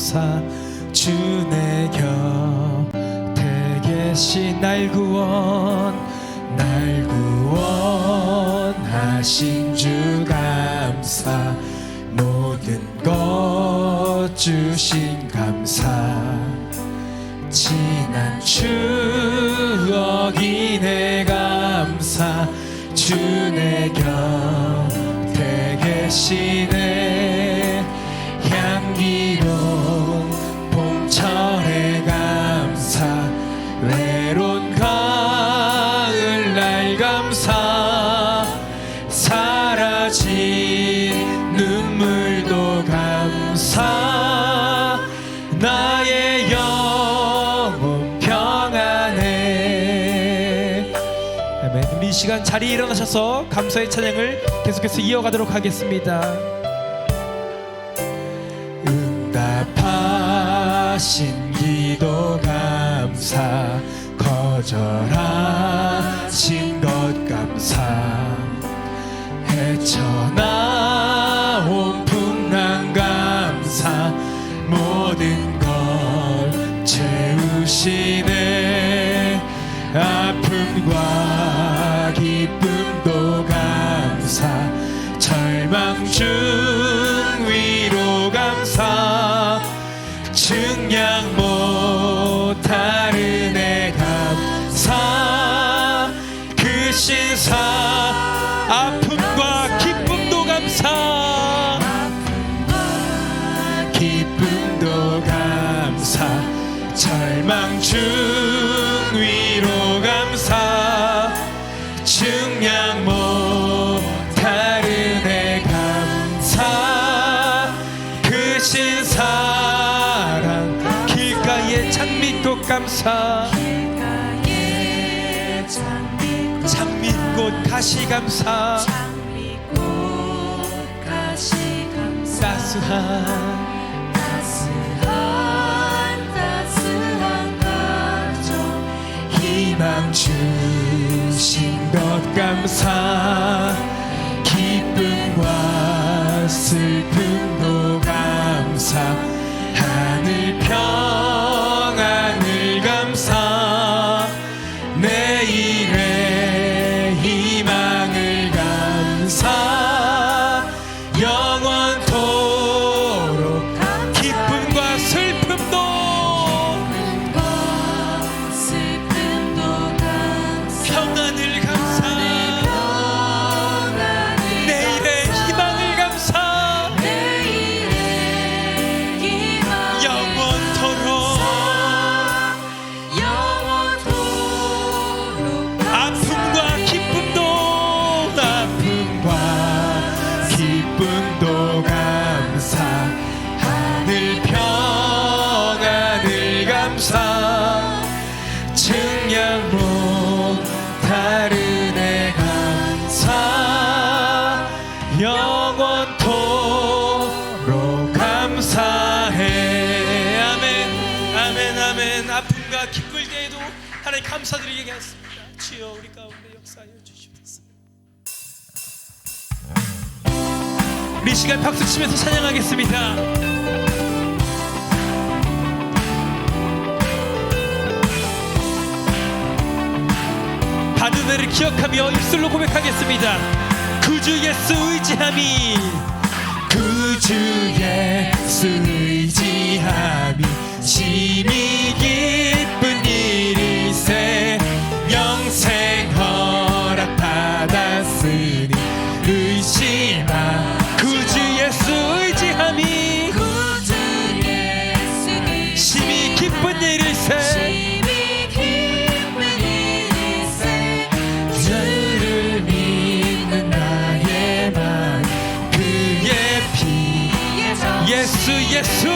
감사. 주내 곁에 계신 날 구원 날 구원하신 주 감사. 모든 것 주신 감사. 지난 추억이 내 감사. 주내 곁에 계시네 자리에 일어나셔서 감사의 찬양을 계속해서 이어가도록 하겠습니다. 응답하신 기도 감사 거절하신 것 감사. 헤쳐나온 아픔과 가에 장미꽃 장미꽃 가시 감사. 장미꽃 가시 감사. 따스한 따스한 따스한 가족 희망 주신 것 감사. 기쁨과 슬픔도 감사. 하늘 평 기쁨 시간 박수 치면서 찬양하겠습니다. 받은 은혜를 기억하며 입술로 고백하겠습니다. 구주 예수 의지함이. 구주 예수 의지함이 심히 예수 예수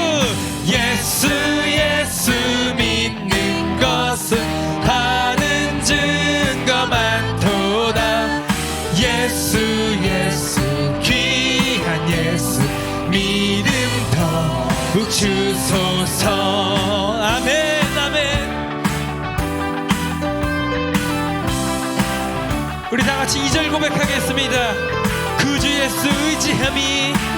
예수 예수 믿는 것은 하는 증거만 도다. 예수 예수 귀한 예수 믿음 더욱 주소서. 아멘 아멘. 우리 다 같이 이절 고백하겠습니다. 그주 예수 의지함이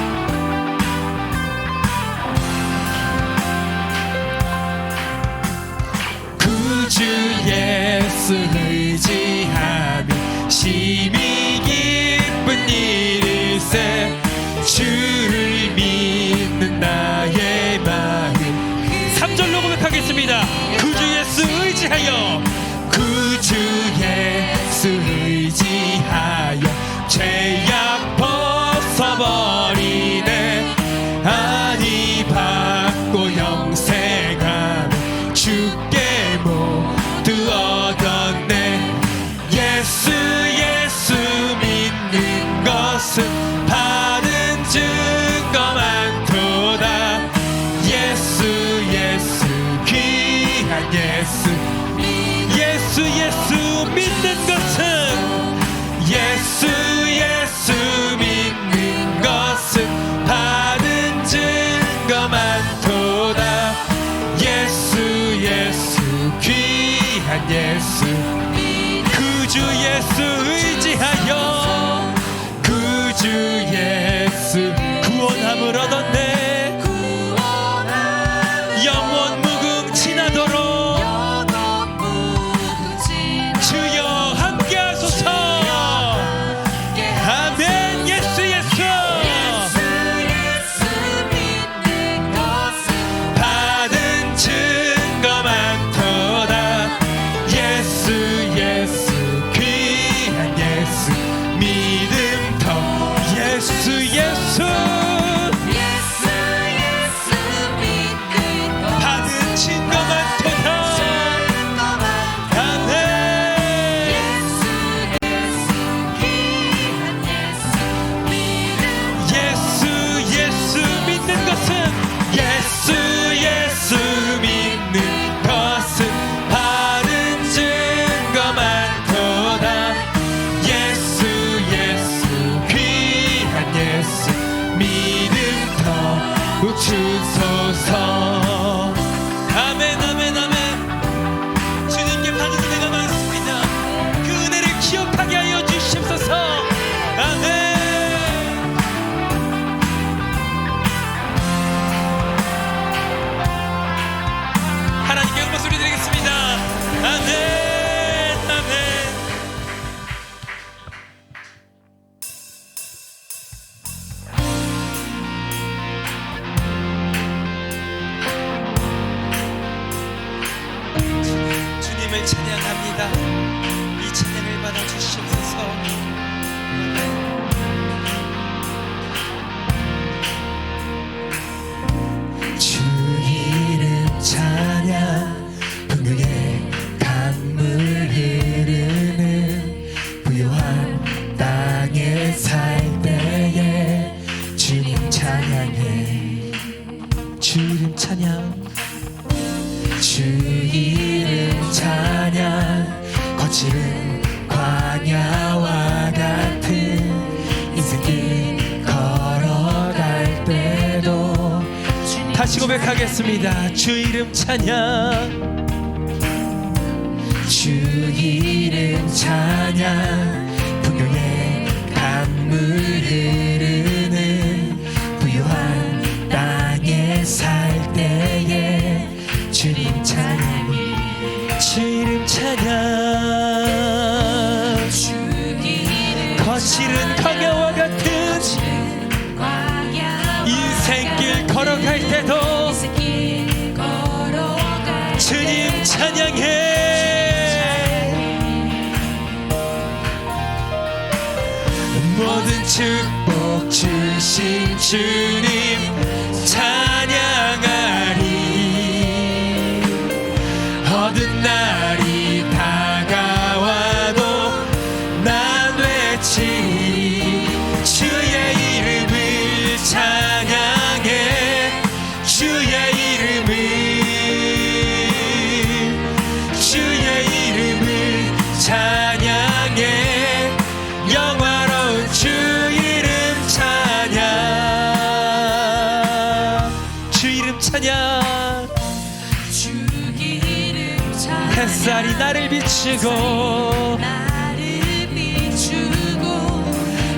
주 예수 의지하니 심히 기쁜 일일세 주를 믿는 나의 마음. 3절로 고백하겠습니다. 그 주 예수 의지하여. 그 주 예수 의지하여. 죄악 벗어버 예수 예수 예수 믿는 것은 예수 예수 믿는 것은 받은 증거만도다. 예수 예수 귀한 예수 그주 예수의 고백하겠습니다. 주 이름 찬양. 주 이름 찬양. 풍경에 강물 흐르는 부유한 땅에 살 때에 주님 찬양. 주 이름 찬양. 찬양해. 모든 축복 주신 주님. 비추고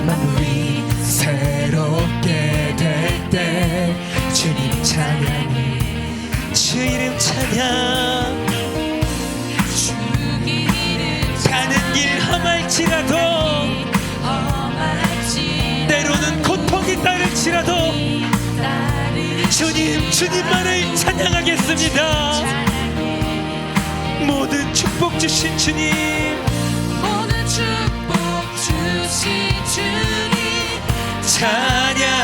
만물이 새롭게 될 때 주님 찬양 주님 찬양. 가는 길 험할지라도 때로는 고통이 따를지라도 주님 주님만을 찬양하겠습니다. 모든 축복 주신 주님. 모든 축복 주신 주님. 찬양.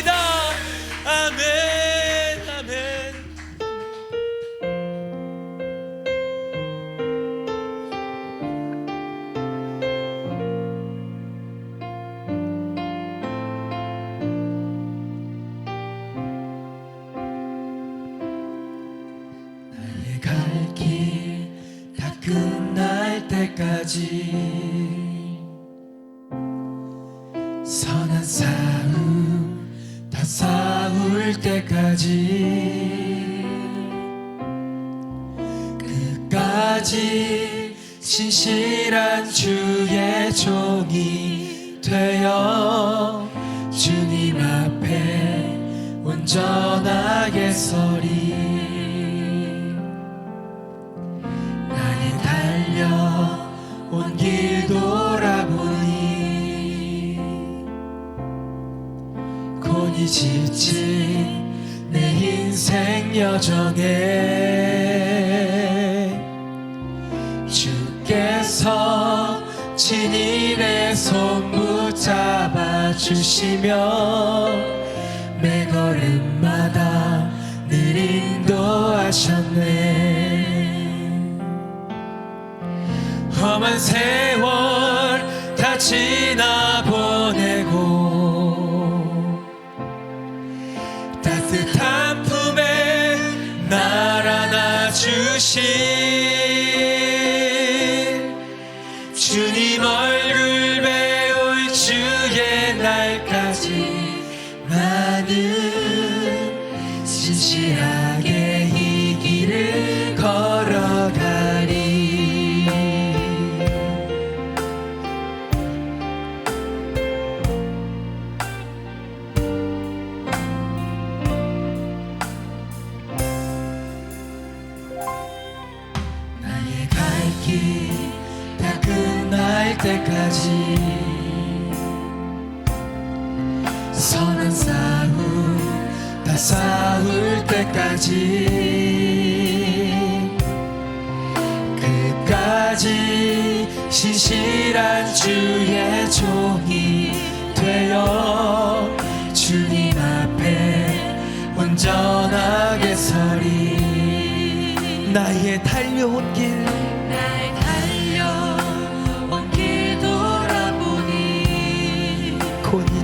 합니다. 아멘. 신실한 주의 종이 되어 주님 앞에 온전하게 서리. 나의 달려온 길 돌아보니 곤이 지친 내 인생 여정에 주께서 진일의 손 붙잡아 주시며 끝까지 선한 싸움 다 싸울 때까지 끝까지 신실한 주의 종이 되어 주님 앞에 온전하게 서리. 나의 달려온 길 나의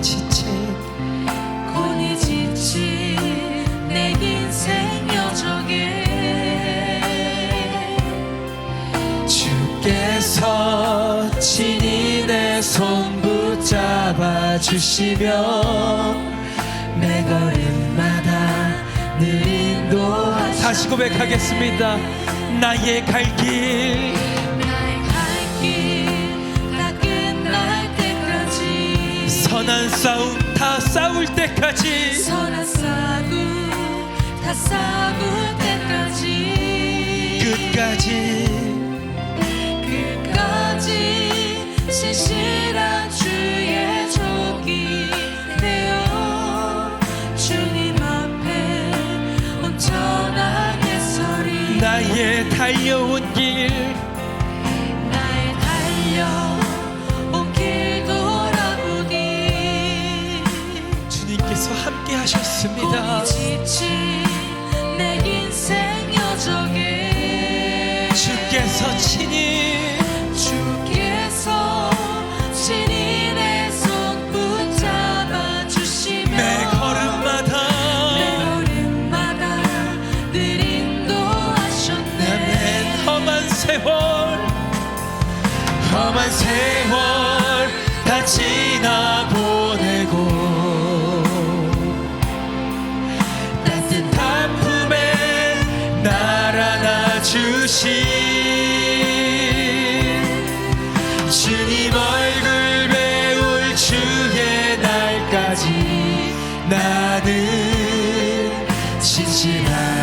지친 곤히 지친 내 인생 여정에 주께서 친히 내 손 붙잡아 주시며 내 걸음마다 늘 인도하시 다시 고백하겠습니다. 나의 갈길 다 싸울 때까지. 선한 싸움 다 싸울 때까지. 끝까지. 끝까지 신실한 주의 종이 되어 주님 앞에 온전하게 서리. 나의 달려온 내 여정에 주께서 친히 주께서 친히 내 손 붙잡아 주시며 내 걸음마다 내 걸음마다 늘 인도하셨네. 나는 험한 세월 험한 세월 다 지나보내고 나는 진실하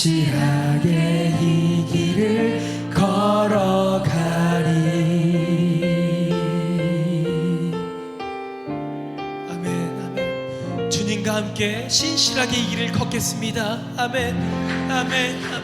신실하게 이 길을 걸어가리. 함께 신실하게 이 길을 걷겠습니다. 아멘 아멘 아멘